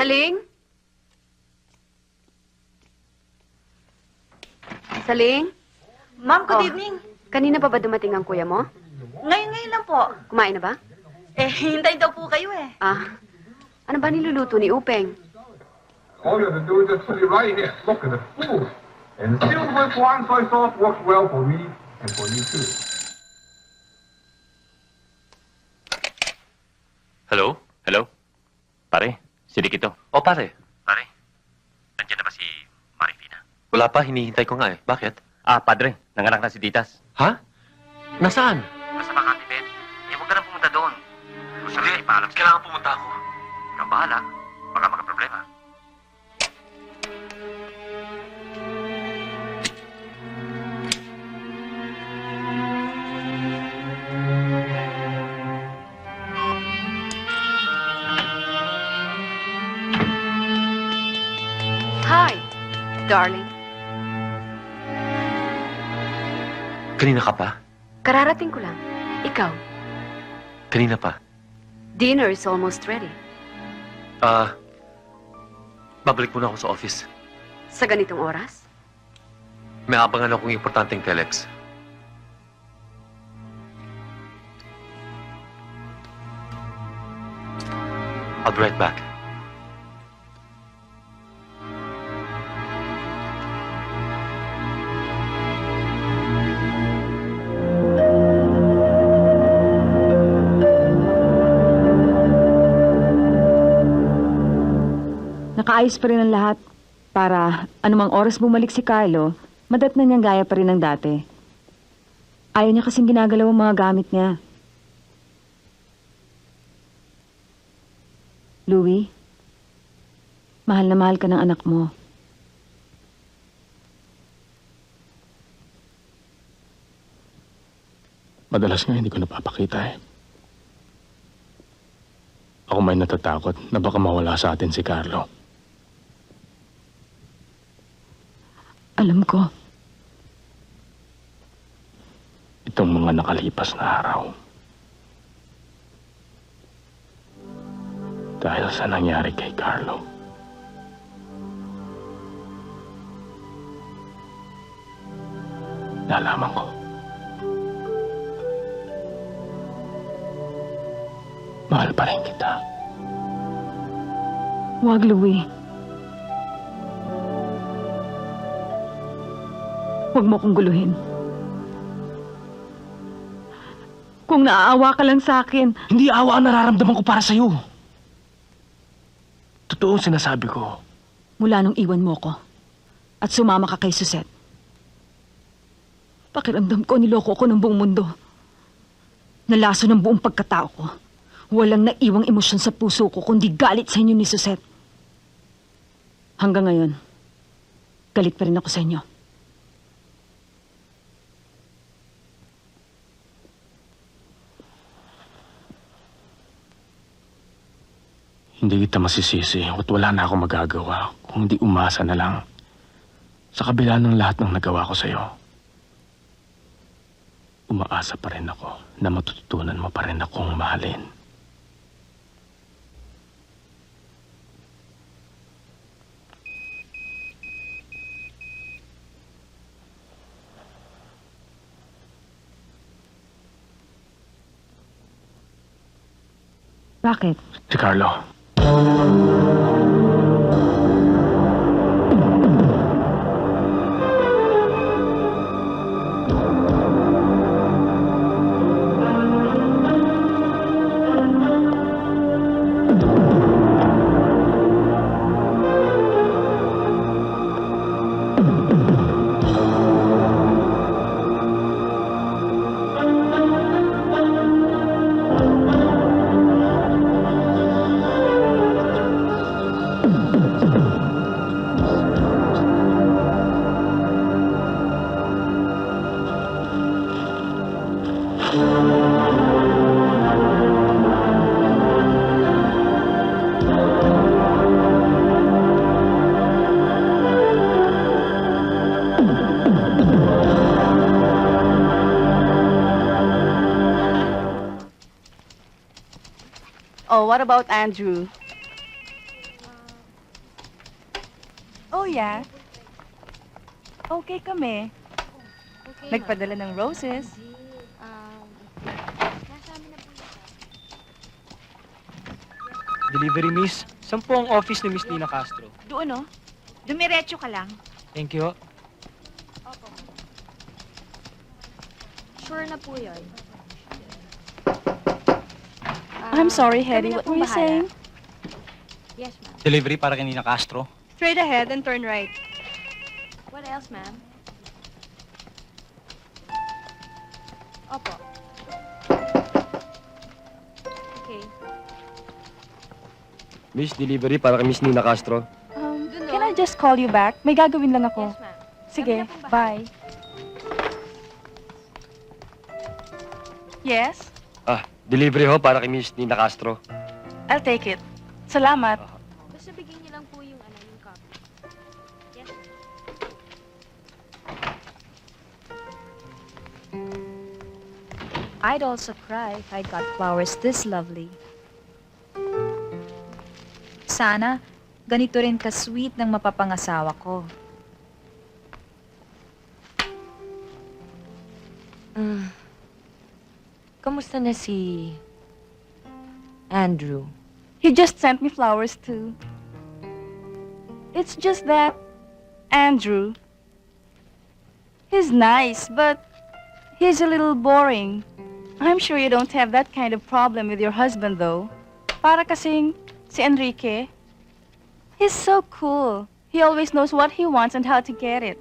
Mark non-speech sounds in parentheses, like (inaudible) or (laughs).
Saling? Saling? Ma'am, good Oh. evening. Kanina pa ba dumating ang kuya mo? Ngayon-ngayon lang po. Kumain na ba? Eh, (laughs) hintay daw po kayo eh. Ah, ano ba niluluto ni Upeng? All you have to do is just put it right here. Look at the food. And silver wine soy sauce works well for me and for you too. Hello? Hello? Pare, si Rick ito. O pare, Pare, nandiyan na ba si Marifina? wala pa, hinihintay ko nga eh. Bakit? Ah, padre, nanganak na si Ditas. Ha? Nasaan? Darling. Kanina ka pa? Kararating ko lang. Ikaw, Kanina pa? dinner is almost ready. Ah, babalik muna ako sa office. Sa ganitong oras? May abangan akong importanteng telex. I'll be right back. Nakaayos pa rin ang lahat para anumang oras bumalik si Carlo, madat na niyang gaya pa rin ng dati. Ayaw niya kasing ginagalaw ang mga gamit niya. Louie, mahal na mahal ka ng anak mo. Madalas nga hindi ko napapakita eh. Ako may natatakot na baka mawala sa atin si Carlo. Alam ko, Itong mga nakalipas na araw. Dahil sa nangyari kay Carlo. Nalaman ko. Mahal pa rin kita. wag Louie. Huwag mo kong guluhin. Kung naaawa ka lang sa akin, Hindi awa ang nararamdaman ko para sa'yo. Totoo ang sinasabi ko. mula nung iwan mo ko at sumama ka kay Suset. Pakiramdam ko niloko ko ng buong mundo. Nalaso ng buong pagkatao ko. Walang naiwang emosyon sa puso ko kundi galit sa inyo ni Suset. Hanggang ngayon, galit pa rin ako sa inyo. Hindi kita masisisi at wala na akong magagawa kung hindi umasa na lang sa kabila ng lahat ng nagawa ko sa'yo. Umaasa pa rin ako na matututunan mo pa rin akong mahalin. Bakit? Si Carlo. Oh, what about Andrew? Oh, yeah. Okay kami. Nagpadala ng roses. Delivery, miss. Saan po ang office ni Miss Nina Castro? Doon, oh. Dumiretso ka lang. Thank you. Sure na po yun. I'm sorry, na What were you saying? Yes, ma'am. Delivery para kay Nina Castro? Straight ahead and turn right. What else, ma'am? Opo. Okay. Miss, delivery para kay Miss Nina Castro. Um, Dun, can. I just call you back? May gagawin lang ako. Yes, ma'am. Sige, bye. Yes, delivery ho para kay Miss Nina Castro. I'll take it. Salamat. Basta bigyan niyo lang po yung, ano, yung copy. Yes. I'd also cry if I got flowers this lovely. Sana, ganito rin ka-sweet ng mapapangasawa ko. Kamusta na si Andrew? He just sent me flowers too. It's just that Andrew. He's nice, but he's a little boring. I'm sure you don't have that kind of problem with your husband though. Para kasing si Enrique. He's so cool. He always knows what he wants and how to get it.